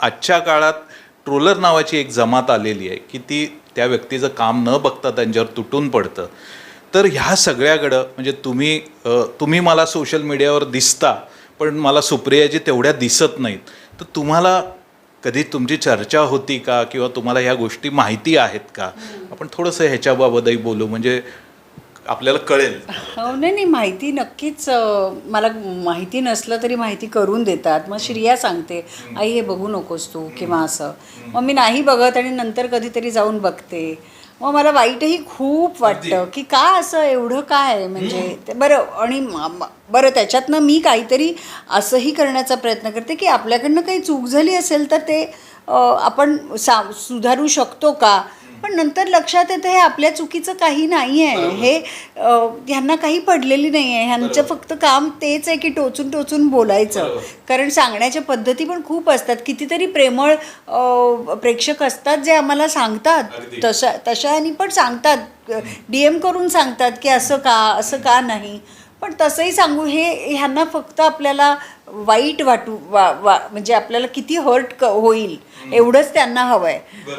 आजच्या काळात ट्रोलर नावाची एक जमात आलेली आहे की ती त्या व्यक्तीचं काम न बघता त्यांच्यावर तुटून पडतं. तर ह्या सगळ्याकडं म्हणजे तुम्ही तुम्ही मला सोशल मीडियावर दिसता पण मला सुप्रियाजी तेवढ्या दिसत नाहीत. तर तुम्हाला कधी तुमची चर्चा होती का किंवा तुम्हाला ह्या गोष्टी माहिती आहेत का? आपण थोडंसं ह्याच्याबाबतही बोलू म्हणजे आपल्याला कळेल. हो नाही नाही माहिती नक्कीच मला माहिती नसलं तरी माहिती करून देतात. मग श्रिया सांगते आई हे बघू नकोस तू किंवा असं. मग मी नाही बघत आणि नंतर कधीतरी जाऊन बघते. मग मला वाईटही खूप वाटतं की का असं एवढं काय? म्हणजे ते बरं आणि बरं त्याच्यातनं मी काहीतरी असंही करण्याचा प्रयत्न करते की आपल्याकडनं काही चूक झाली असेल तर ते आपण सा सुधारू शकतो का? पण नंतर लक्षात येतं हे आपल्या चुकीचं काही नाही आहे हे ह्यांना काही पडलेली नाही आहे ह्यांचं फक्त काम तेच आहे की टोचून टोचून बोलायचं. कारण सांगण्याच्या पद्धती पण खूप असतात. कितीतरी प्रेमळ प्रेक्षक असतात जे आम्हाला सांगतात. तशा तशा ह्यानी पण सांगतात. डी एम करून सांगतात की असं का असं का नाही. पण तसंही सांगू हे ह्यांना फक्त आपल्याला वाईट वाटू वा वा म्हणजे आपल्याला किती हर्ट क होईल. एवढंच त्यांना हवं आहे